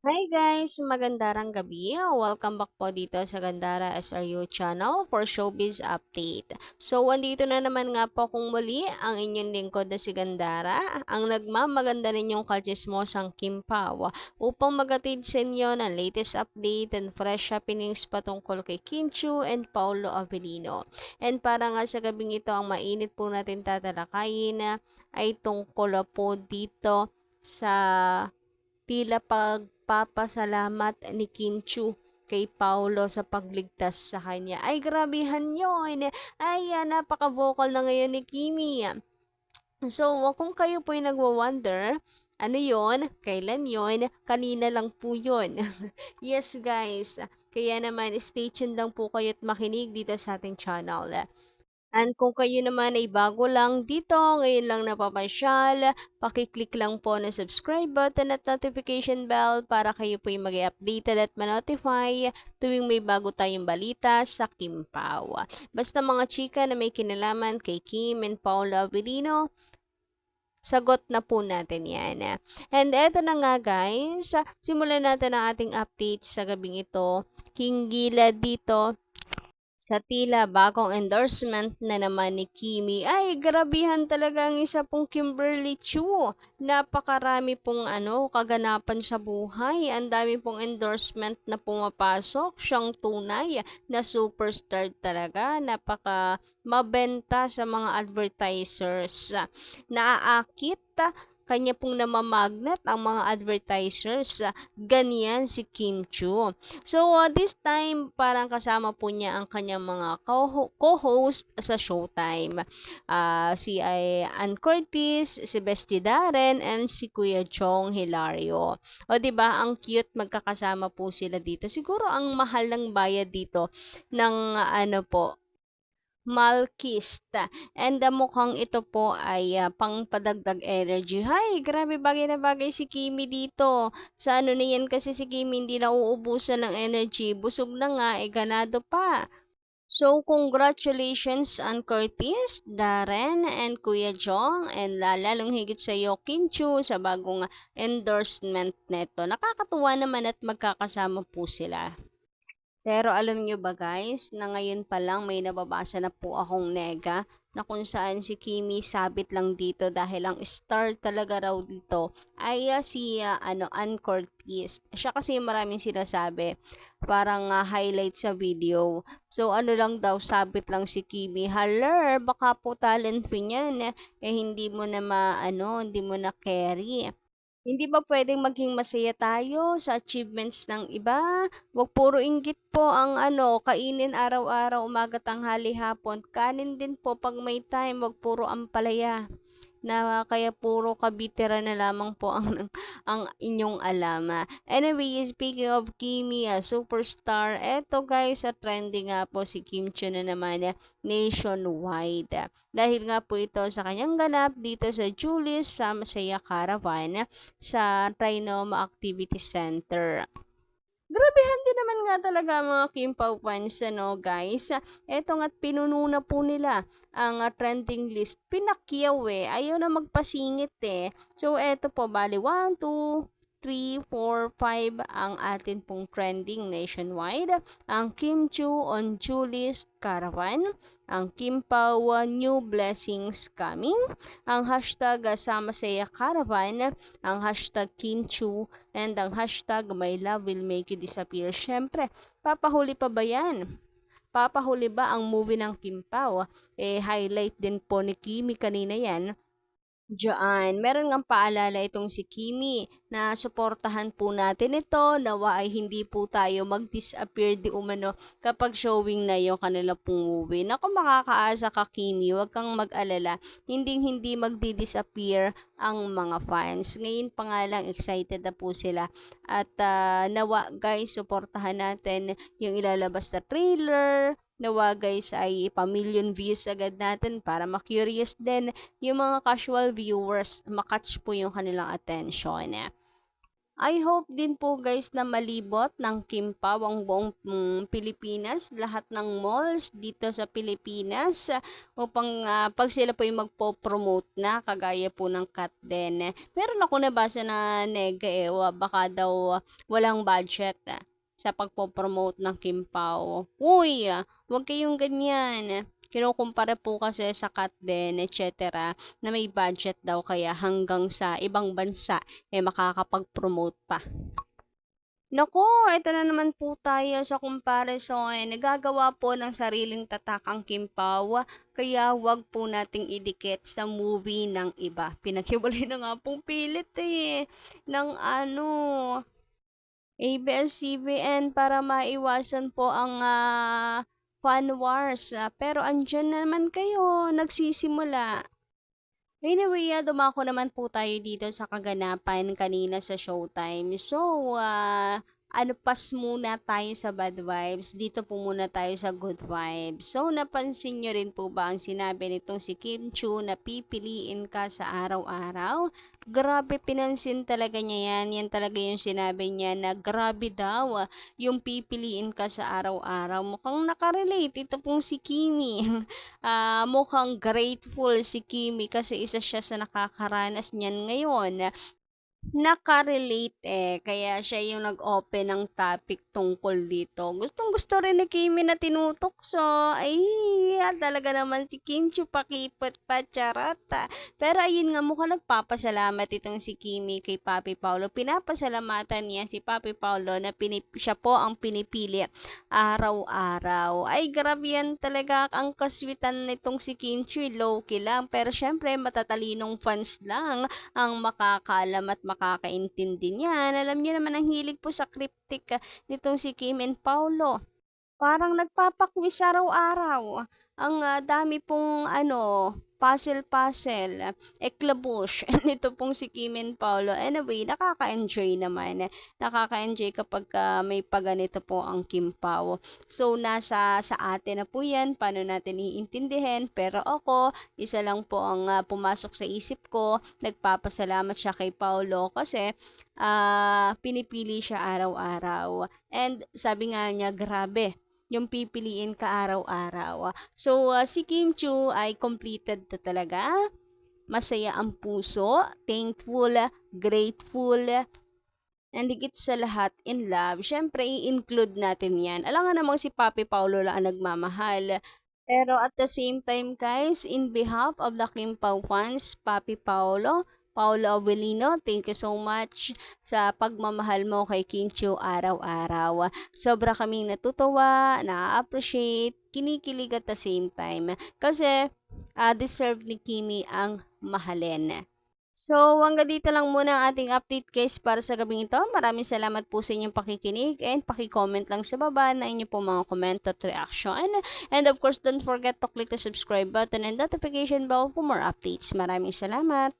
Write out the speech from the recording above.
Hi guys! Magandang gabi. Welcome back po dito sa Gandara SRU channel for Showbiz Update. So, andito na naman nga po kung muli ang inyong lingkod na si Gandara, ang nagmamaganda ninyong kalsismosang Kim Pao upang magatid sa inyo ng latest update and fresh happenings patungkol kay Kim Chu and Paulo Avellino. And para nga sa gabing ito, ang mainit po natin tatalakayin ay tungkol po dito sa tila pagpapasalamat ni Kim Chu kay Paulo sa pagligtas sa kanya. Ay, grabehan yun. Ay, uh, napaka-vocal na ngayon ni Kimi. So, kung kayo po ay nagwa-wonder, ano yon? Kailan yon? Kanina lang po yon. yes, guys. Kaya naman, stay tuned lang po kayo at makinig dito sa ating channel. And kung kayo naman ay bago lang dito, ngayon lang napapasyal, pakiclick lang po ng subscribe button at notification bell para kayo po yung mag-updated at ma-notify tuwing may bago tayong balita sa Kim Pao. Basta mga chika na may kinalaman kay Kim and Paula Avellino, sagot na po natin yan. And eto na nga guys, simulan natin ang ating update sa gabing ito. Hinggila dito sa tila bagong endorsement na naman ni Kimi, ay grabihan talaga ang isa pong Kimberly Chu. Napakarami pong ano, kaganapan sa buhay. Ang dami pong endorsement na pumapasok. Siyang tunay na superstar talaga. Napaka mabenta sa mga advertisers. Naaakit kanya pong namamagnet ang mga advertisers. Uh, ganyan si Kim Chu. So, uh, this time, parang kasama po niya ang kanyang mga co-host sa Showtime. Uh, si ay Ann Curtis, si Bestie Darren, and si Kuya Chong Hilario. O, ba ang cute magkakasama po sila dito. Siguro ang mahal ng bayad dito ng ano po, Malkista. And uh, mukhang ito po ay uh, pangpadagdag energy. Hay, grabe bagay na bagay si Kimi dito. Sa ano na yan kasi si Kimi hindi na uubusan ng energy. Busog na nga, eh ganado pa. So, congratulations on Curtis, Darren, and Kuya Jong, and lalong higit sa iyo, Kim Chu, sa bagong endorsement neto. Nakakatuwa naman at magkakasama po sila. Pero alam nyo ba guys, na ngayon pa lang may nababasa na po akong nega na kung saan si Kimi sabit lang dito dahil ang star talaga raw dito ay uh, si uh, ano Ann Curtis. Siya kasi maraming sinasabi, parang uh, highlight sa video. So ano lang daw sabit lang si Kimi. Haler, baka po talent niyan. Eh hindi mo na ma ano, hindi mo na carry. Hindi ba pwedeng maging masaya tayo sa achievements ng iba? Huwag puro inggit po ang ano, kainin araw-araw, umaga, tanghali, hapon. Kanin din po pag may time, huwag puro ampalaya na kaya puro kabitera na lamang po ang ang inyong alam. Anyway, speaking of Kimi, a superstar, eto guys, sa trending nga po si Kim Chu na naman nationwide. Dahil nga po ito sa kanyang ganap dito sa Julius sa Masaya Caravan sa Trinoma Activity Center. Grabehan din naman nga talaga mga Kim Pao fans, ano guys. Eto nga't pinuno na po nila ang trending list. Pinakyaw eh. Ayaw na magpasingit eh. So eto po, bali 1, 2, 3, 4, 5 ang atin pong trending nationwide. Ang Kim Chu on Julie's Caravan, ang Kim Pao New Blessings Coming, ang hashtag Sama Saya Caravan, ang hashtag Kim Chu, and ang hashtag My Love Will Make You Disappear. Siyempre, papahuli pa ba yan? Papahuli ba ang movie ng Kim Pao? Eh, highlight din po ni Kimi kanina yan Diyan, meron ngang paalala itong si Kimi na suportahan po natin ito nawa ay hindi po tayo mag-disappear di umano kapag showing na yung kanila pong movie. Naku makakaasa ka Kimi, huwag kang mag-alala. Hindi hindi magdi-disappear ang mga fans. Ngayon pa nga lang excited na po sila. At uh, nawa guys, suportahan natin yung ilalabas na trailer, nawa guys ay pa-million views agad natin para ma-curious din yung mga casual viewers makatch po yung kanilang attention. I hope din po guys na malibot ng Kimpaw ang buong mm, Pilipinas, lahat ng malls dito sa Pilipinas upang ah, pag sila po yung magpo-promote na kagaya po ng Kat din. Meron ako nabasa na nega eh, wa- baka daw walang budget sa pagpo-promote ng Kimpaw. Uy, huwag kayong ganyan. Kinukumpara po kasi sa Kat din, etc. na may budget daw kaya hanggang sa ibang bansa eh makakapag-promote pa. Nako, ito na naman po tayo sa comparison. Nagagawa po ng sariling tatakang kimpaw, kaya wag po nating idikit sa movie ng iba. Pinaghiwalay na nga pong pilit eh, ng ano, ABS-CBN para maiwasan po ang ah, fan wars. Ah, pero andyan naman kayo, nagsisimula. Anyway, ah, dumako naman po tayo dito sa kaganapan kanina sa Showtime. So, ah, ano pas muna tayo sa bad vibes. Dito po muna tayo sa good vibes. So, napansin nyo rin po ba ang sinabi nitong si Kim Chu na pipiliin ka sa araw-araw? Grabe, pinansin talaga niya yan. Yan talaga yung sinabi niya na grabe daw ah, yung pipiliin ka sa araw-araw. Mukhang nakarelate. Ito pong si Kimi. Ah, mukhang grateful si Kimi kasi isa siya sa nakakaranas niyan ngayon. Nakarelate eh, kaya siya yung nag-open ng topic tungkol dito. Gustong gusto rin ni Kimi na tinutokso. Ay, ah, talaga naman si Kim Chu pakipot pa, charata. Pero ayun nga, mukhang nagpapasalamat itong si Kimi kay Papi Paulo. Pinapasalamatan niya si Papi Paulo na pinip siya po ang pinipili araw-araw. Ay, grabe yan talaga ang kaswitan nitong si Kim Chu. Low-key lang. Pero syempre, matatalinong fans lang ang makakaalam at makakaintindi niyan. Alam niyo naman ang hilig po sa cryptic ah, nitong si Kim and Paulo. Parang nagpapakwis araw-araw. Ang ah, dami pong ano, puzzle-puzzle, eklabush nito pong si Kim and Paulo. Anyway, nakaka-enjoy naman. Nakaka-enjoy kapag ah, may paganito po ang Kim Pao. So, nasa sa atin na po yan, paano natin iintindihin. Pero ako, isa lang po ang ah, pumasok sa isip ko. Nagpapasalamat siya kay Paulo kasi ah, pinipili siya araw-araw. And sabi nga niya, grabe, yung pipiliin ka araw-araw. So, ah, si Kim Chu ay completed na talaga. Masaya ang puso, thankful, grateful, and higit sa lahat, in love. Siyempre, i-include natin yan. Alam nga namang si Papi Paulo lang ang nagmamahal. Pero at the same time, guys, in behalf of the Kim Pao fans, Papi Paulo, Paulo Avelino, thank you so much sa pagmamahal mo kay Kim Chu araw-araw. Sobra kaming natutuwa, na-appreciate, kinikilig at the same time. Kasi, ah, deserve ni Kimi ang mahalin. So, hanggang dito lang muna ang ating update guys para sa gabing ito. Maraming salamat po sa inyong pakikinig and pakicomment lang sa baba na inyo po mga comment at reaction. And of course, don't forget to click the subscribe button and notification bell for more updates. Maraming salamat.